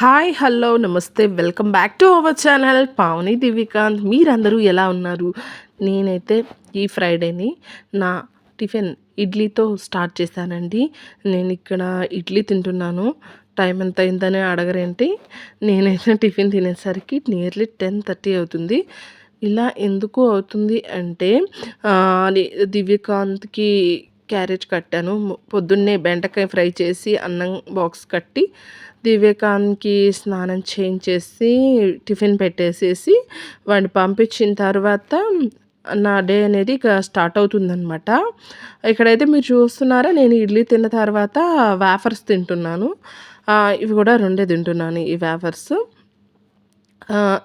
Hi hello నమస్తే welcome back to our channel Pavani Divikanth మీరందరూ ఎలా ఉన్నారు? నేనైతే ఈ ఫ్రైడేని నా టిఫిన్ ఇడ్లీతో స్టార్ట్ చేశానండి. నేను ఇక్కడ ఇడ్లీ తింటున్నాను. టైం ఎంత అయిందని అడగరేంటి? నేనైతే టిఫిన్ తినేసరికి నియర్లీ టెన్ థర్టీ అవుతుంది. ఇలా ఎందుకు అవుతుంది అంటే దివ్యకాంత్కి క్యారేజ్ కట్టాను. పొద్దున్నే బెండకాయ ఫ్రై చేసి అన్నం బాక్స్ కట్టి దివ్యకాంత్కి స్నానం చేయించేసి టిఫిన్ పెట్టేసేసి వాడిని పంపించిన తర్వాత నా డే అనేది ఇక స్టార్ట్ అవుతుందనమాట ఇక్కడైతే మీరు చూస్తున్నారా నేను ఇడ్లీ తిన్న తర్వాత వేఫర్స్ తింటున్నాను. ఇవి కూడా రెండే తింటున్నాను ఈ వేఫర్స్.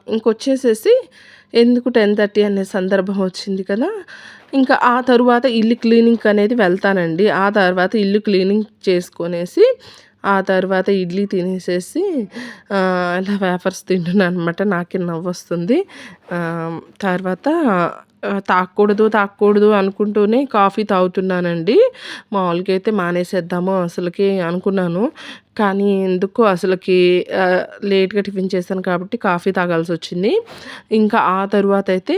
ఇంకొచ్చేసేసి ఎందుకు టెన్ థర్టీ అనే సందర్భం వచ్చింది కదా. ఇంకా ఆ తరువాత ఇల్లు క్లీనింగ్ అనేది వెళ్తానండి. ఆ తర్వాత ఇల్లు క్లీనింగ్ చేసుకొనేసి ఆ తర్వాత ఇడ్లీ తినేసేసి అలా వేఫర్స్ తింటున్నాను అనమాట నాకే నవ్వు వస్తుంది తర్వాత తాగకూడదు తాగకూడదు అనుకుంటూనే కాఫీ తాగుతున్నానండి. మామూలుగా అయితే మానేసేద్దాము అసలుకి అనుకున్నాను. కానీ ఎందుకో అసలుకి లేట్గా టిఫిన్ చేశాను కాబట్టి కాఫీ తాగాల్సి వచ్చింది ఇంకా ఆ తర్వాత అయితే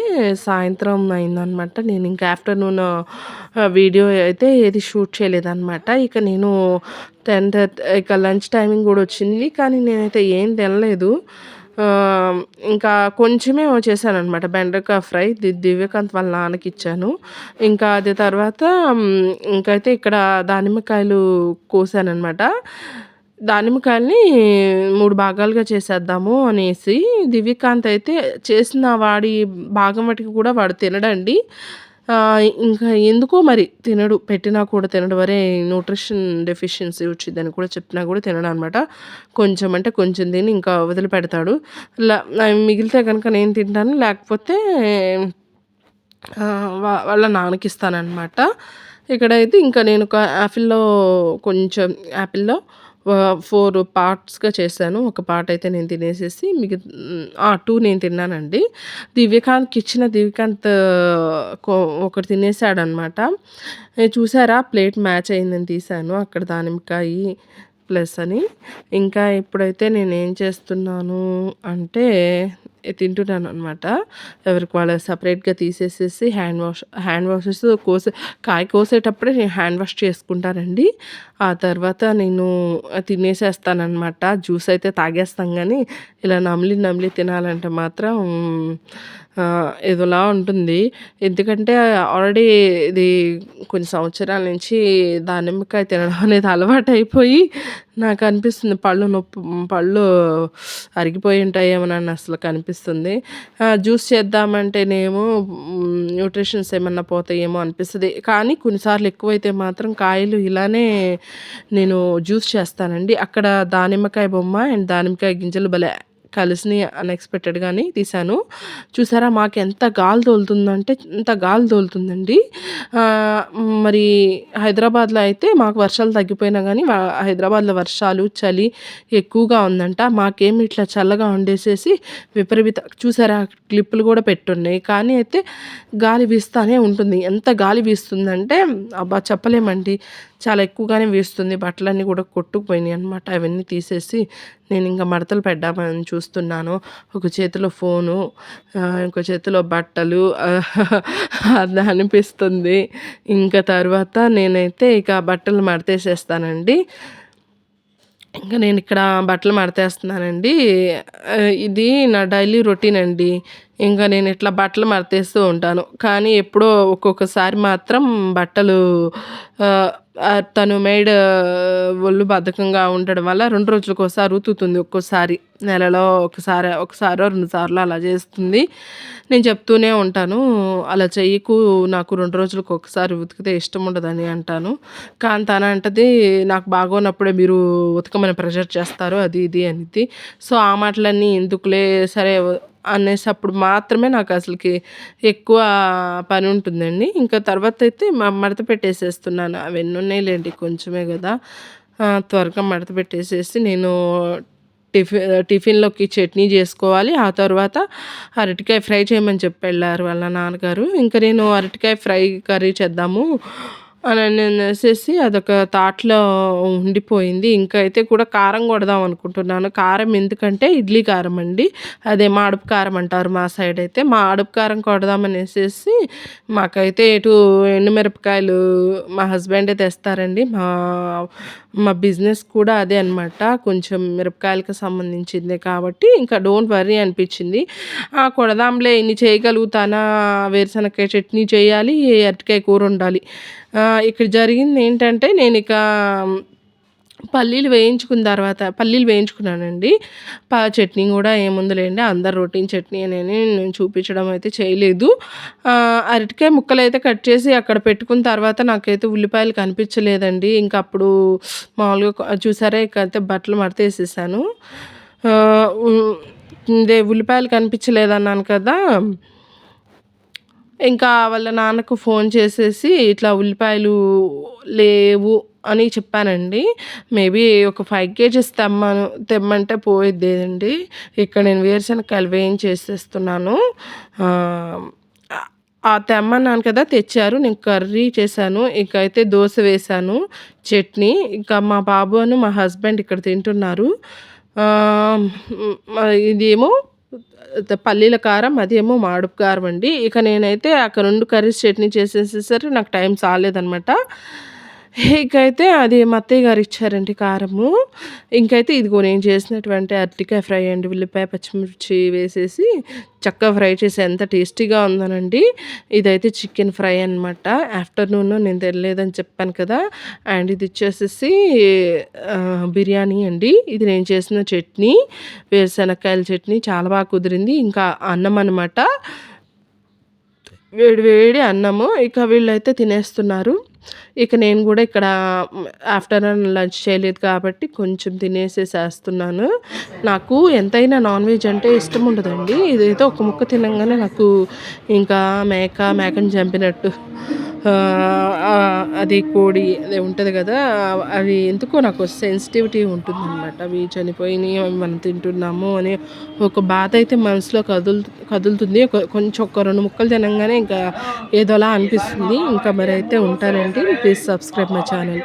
సాయంత్రం అయిందనమాట. నేను ఇంకా ఆఫ్టర్నూన్ వీడియో అయితే ఏది షూట్ చేయలేదన్నమాట ఇక నేను టెన్ ఇక లంచ్ టైమింగ్ కూడా వచ్చింది. కానీ నేనైతే ఏం తినలేదు. ఇంకా కొంచెమే చేశాననమాట బెండకాయ ఫ్రై దివ్యకాంత్ వాళ్ళ నాన్నకి ఇచ్చాను. ఇంకా అది తర్వాత ఇంకైతే ఇక్కడ దానిమ్మకాయలు కోసానమాట దానిమ్మకాయల్ని మూడు భాగాలుగా చేసేద్దాము అనేసి దివ్యకాంత్ అయితే చేసిన వాడి భాగం మటుకు కూడా వాడు తినడండి. ఇంకా ఎందుకో మరి తినడు పెట్టినా కూడా తినడు. వరే న్యూట్రిషన్ డెఫిషియన్సీ వచ్చిందని కూడా చెప్పినా కూడా తినడు అనమాట కొంచెం అంటే కొంచెం తిని ఇంకా వదిలిపెడతాడు. మిగిలితే కనుక నేను తింటాను లేకపోతే వాళ్ళ నాన్నకి ఇస్తానన్నమాట ఇక్కడైతే ఇంకా నేను ఒక యాపిల్లో కొంచెం యాపిల్లో ఫోర్ పార్ట్స్గా చేశాను. ఒక పార్ట్ అయితే నేను తినేసేసి మిగ టూ నేను తిన్నానండి. దివ్యకాంత్కి ఇచ్చిన దివ్యకాంత్ ఒకటి తినేసాడనమాట. చూసారా? ప్లేట్ మ్యాచ్ అయిందని తీశాను. అక్కడ దానిమ్మకాయ ప్లస్ అని. ఇంకా ఇప్పుడైతే నేను ఏం చేస్తున్నాను అంటే తింటున్నాను అనమాట ఎవరికి వాళ్ళ సపరేట్గా తీసేసేసి హ్యాండ్ వాష్ హ్యాండ్ వాషెస్ కోసే కాయ కోసేటప్పుడే నేను హ్యాండ్ వాష్ చేసుకుంటానండి. ఆ తర్వాత నేను తినేసేస్తానమాట జ్యూస్ అయితే తాగేస్తాం కానీ ఇలా నమిలి నమిలి తినాలంటే మాత్రం ఏదోలా ఉంటుంది. ఎందుకంటే ఆల్రెడీ ఇది కొన్ని సంవత్సరాల నుంచి దానిమ్మకాయ తినడం అనేది అలవాటు అయిపోయి నాకు అనిపిస్తుంది పళ్ళు నొప్పి పళ్ళు అరిగిపోయి ఉంటాయేమోనని అసలు కనిపిస్తుంది. జ్యూస్ చేద్దామంటేనేమో న్యూట్రిషన్స్ ఏమన్నా పోతాయేమో అనిపిస్తుంది. కానీ కొన్నిసార్లు ఎక్కువైతే మాత్రం కాయలు ఇలానే నేను జ్యూస్ చేస్తానండి. అక్కడ దానిమ్మకాయ బొమ్మ అండ్ దానిమ్మకాయ గింజలు భలే కలిసిని అన్ఎక్స్పెక్టెడ్గాని తీశాను. చూసారా మాకు ఎంత గాలి తోలుతుందంటే ఎంత గాలి తోలుతుందండి. మరి హైదరాబాద్లో అయితే మాకు వర్షాలు తగ్గిపోయినా కానీ హైదరాబాద్లో వర్షాలు చలి ఎక్కువగా ఉందంట. మాకేమి ఇట్లా చల్లగా ఉండేసేసి విపరీత చూసారా క్లిప్పులు కూడా పెట్టున్నాయి. కానీ అయితే గాలి వీస్తూనే ఉంటుంది. ఎంత గాలి వీస్తుందంటే అబ్బా చెప్పలేమండి. చాలా ఎక్కువగానే వీస్తుంది. బట్టలన్నీ కూడా కొట్టుకుపోయినాయి అనమాట అవన్నీ తీసేసి నేను ఇంకా మడతలు పెడ్డామని చూస్తున్నాను. ఒక చేతిలో ఫోను ఇంకో చేతిలో బట్టలు అది అనిపిస్తుంది. ఇంకా తర్వాత నేనైతే ఇక బట్టలు మడతేసేస్తానండి. ఇంకా నేను ఇక్కడ బట్టలు మడతేస్తున్నానండి. ఇది నా డైలీ రొటీన్ అండి. ఇంకా నేను ఇట్లా బట్టలు మడతేస్తూ ఉంటాను. కానీ ఎప్పుడో ఒక్కొక్కసారి మాత్రం బట్టలు తను మేడ్ ఒళ్ళు బద్ధకంగా ఉండడం వల్ల రెండు రోజులకు ఒకసారి ఉతుకుతుంది ఒక్కోసారి. నెలలో ఒకసారి ఒకసారో రెండు సార్లు అలా చేస్తుంది. నేను చెప్తూనే ఉంటాను. అలా చెయ్యకు నాకు రెండు రోజులకు ఒకసారి ఉతికితే ఇష్టం ఉండదని అంటాను. కానీ తన అంటది నాకు బాగోనప్పుడే మీరు ఉతకమని ప్రెషర్ చేస్తారు అది ఇది అనేది సో ఆ మాటలన్నీ ఎందుకులే సరే అనేసప్పుడు మాత్రమే నాకు అసలుకి ఎక్కువ పని ఉంటుందండి ఇంకా తర్వాత అయితే మడత పెట్టేసేస్తున్నాను. అవన్నీ ఉన్నాయిలేండి కొంచెమే కదా త్వరగా మడత పెట్టేసేసి నేను టిఫిన్ టిఫిన్లోకి చట్నీ చేసుకోవాలి. ఆ తర్వాత అరటికాయ ఫ్రై చేయమని చెప్పి వెళ్ళారు వాళ్ళ నాన్నగారు. ఇంకా నేను అరటికాయ ఫ్రై కర్రీ చేద్దాము అని అనేసేసి అదొక తాట్లో ఉండిపోయింది. ఇంకా అయితే కూడా కారం కొడదాం అనుకుంటున్నాను. కారం ఎందుకంటే ఇడ్లీ కారం అండి. అదే మాడుపు కారం అంటారు మా సైడ్ అయితే. మాడుపు కారం కొడదాం అనేసేసి మాకైతే ఇటు ఎండుమిరపకాయలు మా హస్బెండే తెస్తారండి. మా మా బిజినెస్ కూడా అదే అనమాట. కొంచెం మిరపకాయలకి సంబంధించిందే కాబట్టి ఇంకా డోంట్ వర్రీ అనిపించింది. ఆ! కొడదాంలే ఇన్ని చేయగలుగుతానా వేరుశనగకాయ చట్నీ చేయాలి, అరటికాయ కూర ఉండాలి ఇక్కడ జరిగింది ఏంటంటే నేను ఇక పల్లీలు వేయించుకున్న తర్వాత పల్లీలు వేయించుకున్నానండి. పా చట్నీ గూడా ఏముందిలేండి అందరు రొటీన్ చట్నీ అని నేను చూపించడం అయితే చేయలేదు. అరటికాయ ముక్కలు అయితే కట్ చేసి అక్కడ పెట్టుకున్న తర్వాత నాకైతే ఉల్లిపాయలు కనిపించలేదండి. ఇంక అప్పుడు మామూలుగా చూసారా ఇక అయితే బట్టలు మడతేసేసాను. ఇదే ఉల్లిపాయలు కనిపించలేదన్నాను కదా! ఇంకా వాళ్ళ నాన్నకు ఫోన్ చేసేసి ఇట్లా ఉల్లిపాయలు లేవు అని చెప్పానండి. మేబీ ఒక ఫైవ్ కేజీస్ తెమ్మను తెమ్మంటే పోయిద్దేదండి ఇక్కడ నేను వేరుశనకాయలు వేయించేసేస్తున్నాను. ఆహ్, ఆ తెమ్మన్నాను కదా! తెచ్చారు. నేను కర్రీ చేశాను. ఇక అయితే దోశ వేశాను. చట్నీ ఇంకా మా బాబు అను మా హస్బెండ్ ఇక్కడ తింటున్నారు. ఇదేమో పల్లీల కారం, అదేమో మాడుపు కారం అండి. ఇక నేనైతే అక్కడ రెండు కర్రీస్ చట్నీ చేసేసేసరికి నాకు టైం చాలేదనమాట ఇకైతే అది మా అత్తయ్య గారు ఇచ్చారండి కారము. ఇంకైతే ఇదిగో నేను చేసినటువంటి అరటికాయ ఫ్రై అండి. ఉల్లిపాయ, పచ్చిమిర్చి వేసేసి చక్కగా ఫ్రై చేసి ఎంత టేస్టీగా ఉందనండి ఇదైతే చికెన్ ఫ్రై అనమాట. ఆఫ్టర్‌నూన్ నేను తెలియలేదని చెప్పాను కదా! అండ్ ఇది వచ్చేసేసి బిర్యానీ అండి. ఇది నేను చేసిన చట్నీ, వేరుశనక్కాయల చట్నీ చాలా బాగా కుదిరింది. ఇంకా అన్నం అనమాట. వేడి వేడి అన్నము. ఇక వీళ్ళైతే తినేస్తున్నారు. ఇక నేను కూడా ఇక్కడ ఆఫ్టర్‌నూన్ లంచ్ చేయలేదు కాబట్టి కొంచెం తినేసేసేస్తున్నాను. నాకు ఎంతైనా నాన్ వెజ్ అంటే ఇష్టం ఉండదండి. ఇదైతే ఒక ముక్క తినంగానే నాకు ఇంకా మేక, మేకని చంపినట్టు అది కోడి అదే ఉంటుంది కదా అవి ఎందుకో నాకు సెన్సిటివిటీ ఉంటుందనమాట. అవి చనిపోయినాయి అవి మనం తింటున్నాము అని ఒక బాధ అయితే మనసులో కదులు కదులుతుంది. కొంచెం ఒక రెండు ముక్కలు తినంగానే ఇంకా ఏదోలా అనిపిస్తుంది. ఇంకా మరైతే ఉంటానండి. Please subscribe my channel.